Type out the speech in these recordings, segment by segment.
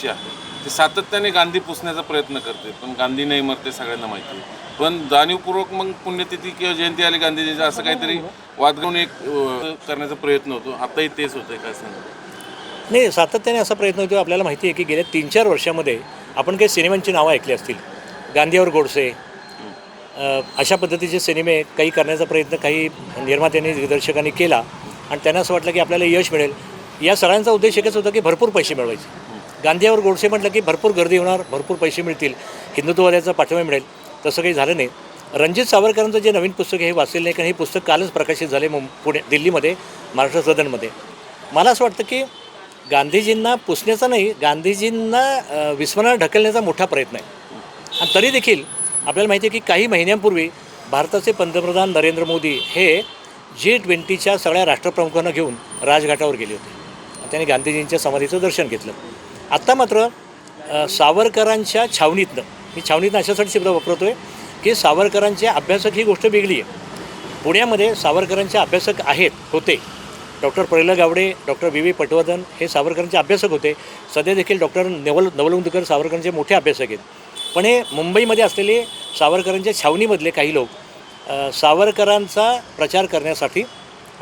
अशी आहे. ते सातत्याने गांधी पुसण्याचा प्रयत्न करते पण गांधी नाही मरते सगळ्यांना माहिती आहे. पण जाणीवपूर्वक मग पुण्यतिथी किंवा जयंती आली गांधीजींची असं काहीतरी वादघून एक करण्याचा प्रयत्न होतो. आताही तेच होतंय काय सांगतो नाही सातत्याने असा प्रयत्न होतो. आपल्याला माहिती आहे की गेल्या तीन चार वर्षामध्ये आपण काही सिनेमांची नावं ऐकली असतील. गांधीवर गोडसे. अशा पद्धतीचे सिनेमे काही करण्याचा प्रयत्न काही निर्मात्यांनी दिग्दर्शकांनी केला. आणि त्यांना असं वाटलं की आपल्याला यश मिळेल. या सगळ्यांचा उद्देश एकच होता की भरपूर पैसे मिळवायचे. गांधीवर गोडसे म्हटलं की भरपूर गर्दी होणार भरपूर पैसे मिळतील हिंदुत्ववाद्याचा पाठिंबा मिळेल. तसं काही झालं नाही. रणजित सावरकरांचं जे नवीन पुस्तक हे वाचलेलं नाही कारण हे पुस्तक कालच प्रकाशित झाले मुं पुणे दिल्लीमध्ये महाराष्ट्र सदनमध्ये. मला असं वाटतं की गांधीजींना पुसण्याचा नाही गांधीजींना अ, विस्मरणात ढकलण्याचा मोठा प्रयत्न आहे. आणि तरी देखील आपल्याला माहिती आहे की काही महिन्यांपूर्वी भारताचे पंतप्रधान नरेंद्र मोदी हे जी ट्वेंटीच्या सगळ्या राष्ट्रप्रमुखांना घेऊन राजघाटावर गेले होते. त्यांनी गांधीजींच्या समाधीचं दर्शन घेतलं. आत्ता मात्र सावरकरांच्या छावणीतनं मी छावणीतनं अशासाठी शब्द वापरतो आहे की सावरकरांचे अभ्यासक ही गोष्ट वेगळी आहे. पुण्यामध्ये सावरकरांचे अभ्यासक आहेत होते. Doctor Pralhad Gawade doctor V. V. Patwardhan हे सावरकरांचे अभ्यासक होते. सध्या देखील डॉक्टर नवल नवलंदकर सावरकरांचे मोठे अभ्यासक आहेत. पण हे मुंबईमध्ये असलेले सावरकरांच्या छावणीमधले काही लोक सावरकरांचा प्रचार करण्यासाठी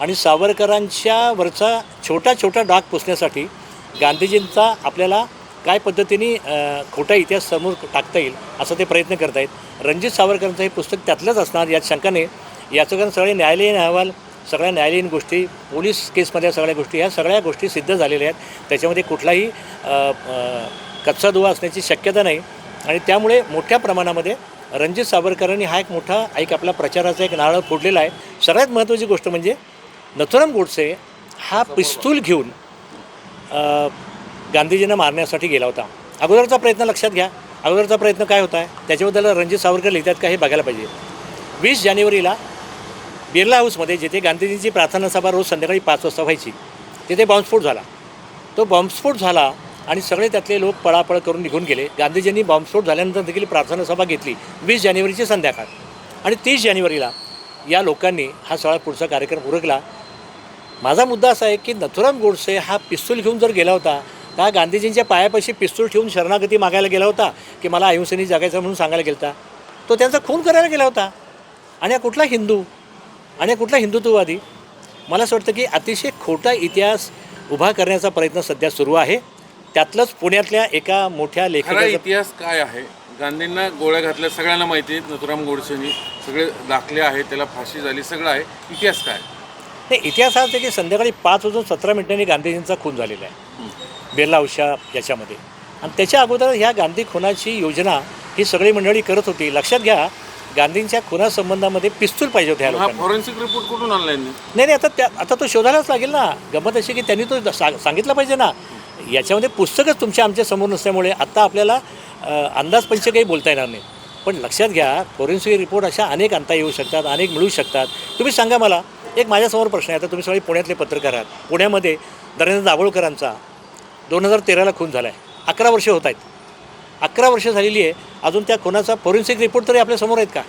आणि सावरकरांच्या वरचा छोटा छोटा डाग पुसण्यासाठी गांधीजींचा आपल्याला काय पद्धतीने खोटा इतिहास समोर टाकता येईल असं ते प्रयत्न करत आहेत रणजित सावरकरांचं हे पुस्तक त्यातलंच असणार यात शंका नाही याचं कारण सगळे न्यायालयीन अहवाल सगळ्या न्यायालयीन गोष्टी पोलीस केसमधल्या सगळ्या गोष्टी ह्या सगळ्या गोष्टी सिद्ध झालेल्या आहेत. त्याच्यामध्ये कुठलाही कच्चा दुवा असण्याची शक्यता नाही. आणि त्यामुळे मोठ्या प्रमाणामध्ये रणजित सावरकरांनी हा एक मोठा एक आपला प्रचाराचा एक नारळ फोडलेला आहे. सगळ्यात महत्त्वाची गोष्ट म्हणजे नथुराम गोडसे हा पिस्तूल घेऊन गांधीजींना मारण्यासाठी गेला होता. अगोदरचा प्रयत्न लक्षात घ्या. अगोदरचा प्रयत्न काय होता? आहे त्याच्याबद्दल रणजित सावरकर लिहितात का हे बघायला पाहिजे. वीस जानेवारीला बिर्ला हाऊसमध्ये जिथे गांधीजींची प्रार्थना सभा रोज संध्याकाळी पाच वाजता व्हायची तिथे बॉम्बस्फोट झाला. तो बॉम्बस्फोट झाला आणि सगळे त्यातले लोक पळापळ करून निघून गेले. गांधीजींनी बॉम्बस्फोट झाल्यानंतर देखील प्रार्थना सभा घेतली वीस जानेवारीची संध्याकाळ. आणि तीस जानेवारीला या लोकांनी हा सगळा पुढचा कार्यक्रम उरकला. माझा मुद्दा असा आहे की नथुराम गोडसे हा पिस्तूल घेऊन जर गेला होता तर गांधीजींच्या पायापाशी पिस्तूल ठेवून शरणागती मागायला गेला होता की मला अहिंसेने जगायचं म्हणून सांगायला गेला होता. तो त्यांचा खून करायला गेला होता. आणि हा कुठला हिंदू? आणि हा कुठला हिंदुत्ववादी? मला असं वाटतं की अतिशय खोटा इतिहास उभा करण्याचा प्रयत्न सध्या सुरू आहे. त्यातलंच पुण्यातल्या एका मोठ्या लेखकाचा इतिहास काय आहे? गांधींना गोळ्या घातल्या सगळ्यांना माहिती आहे नथुराम गोडसेनी सगळे दाखले आहेत त्याला फाशी झाली सगळं आहे. इतिहास काय? नाही इतिहास हाच आहे की संध्याकाळी पाच वाजून सतरा मिनिटांनी गांधीजींचा खून झालेला आहे. बिर्ला उषा याच्यामध्ये. आणि त्याच्या अगोदर ह्या गांधी खुनाची योजना ही सगळी मंडळी करत होती. लक्षात घ्या गांधींच्या खुनासंबंधामध्ये पिस्तूल पाहिजे होते ह्या हा फॉरेन्सिक रिपोर्ट कुठून आणला नाही नाही आता त्या आता तो शोधायलाच लागेल ना. गमत अशी की त्यांनी तो सांगितलं पाहिजे ना. याच्यामध्ये पुस्तकच तुमच्या आमच्यासमोर नसल्यामुळे आत्ता आपल्याला अंदाजपंच काही बोलता येणार नाही. पण लक्षात घ्या फॉरेन्सिक रिपोर्ट अशा अनेक आणता येऊ शकतात अनेक मिळू शकतात. तुम्ही सांगा मला एक माझ्यासमोर प्रश्न आहे. आता तुम्ही सगळे पुण्यातले पत्रकार आहात. पुण्यामध्ये नरेंद्र दाभोळकरांचा दोन हजार तेराला खून झाला आहे अकरा वर्षे होत आहेत. अकरा वर्षे झालेली आहे. अजून त्या खुनाचा फॉरेन्सिक रिपोर्ट तरी आपल्यासमोर आहेत का?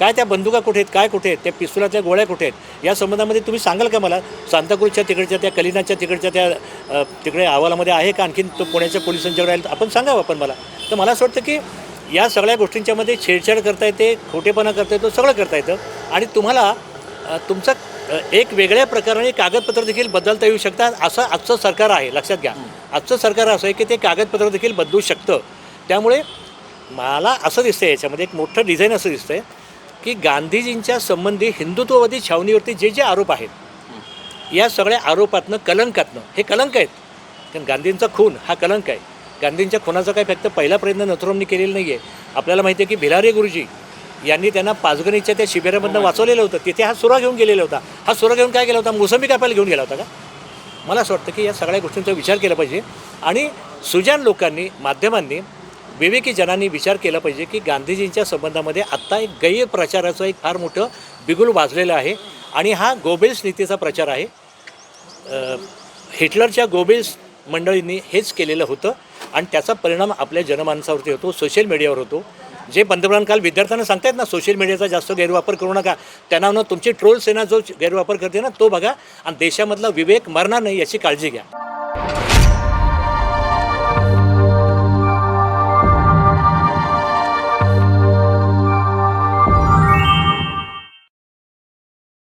काय त्या बंदुका कुठे आहेत? काय कुठे आहेत? त्या पिस्तुलाच्या गोळ्या कुठे आहेत? या संबंधामध्ये तुम्ही सांगाल का मला? सांताक्रूजच्या तिकडच्या त्या कलिनाच्या तिकडच्या त्या तिकडे अहवालामध्ये आहे का? आणखीन तो पुण्याच्या पोलिसांच्याकडे आहे आपण सांगावं आपण मला. तर मला असं वाटतं की या सगळ्या गोष्टींच्यामध्ये छेडछाड करता येते खोटेपणा करता येतो सगळं करता येतं. आणि तुम्हाला तुमचा एक वेगळ्या प्रकाराने कागदपत्र देखील बदलता येऊ शकतात असं आजचं सरकार आहे. लक्षात घ्या. आजचं सरकार असं आहे की ते कागदपत्र देखील बदलू शकतं. त्यामुळे मला असं दिसतं याच्यामध्ये एक मोठं डिझाईन असं दिसतंय की गांधीजींच्या संबंधी हिंदुत्ववादी छावणीवरती जे जे आरोप आहेत या सगळ्या आरोपातनं कलंकातनं हे कलंक आहेत. कारण गांधींचा खून हा कलंक आहे. गांधींच्या खुनाचा काही फक्त पहिला प्रयत्न नथुरामनी केलेला नाही आहे आपल्याला माहिती आहे की भिलारे गुरुजी यांनी त्यांना पाचगणीच्या त्या शिबिरामधनं वाचवलेलं होतं. तिथे हा सुरा घेऊन गेलेला होता. हा सुरा घेऊन काय गेला होता? मोसंबी कापायला घेऊन गेला होता का? मला असं वाटतं की या सगळ्या गोष्टींचा विचार केला पाहिजे. आणि सुजान लोकांनी माध्यमांनी विवेकी जनांनी विचार केला पाहिजे की गांधीजींच्या संबंधामध्ये आत्ता एक गैरप्रचाराचं एक फार मोठं बिगुल वाजलेलं आहे. आणि हा गोबेल्स नीतीचा प्रचार आहे. हिटलरच्या गोबेल्स मंडळींनी हेच केलेलं होतं. आणि त्याचा परिणाम आपल्या जनमानसावरती होतो सोशल मीडियावर होतो. जे पंतप्रधान काल विद्यार्थ्यांना सांगतायत ना सोशल मीडियाचा जास्त गैरवापर करू नका. त्यांना ना तुमची ट्रोल सेना जो गैरवापर करते ना तो बघा. आणि देशामधला विवेक मरणार नाही याची काळजी घ्या.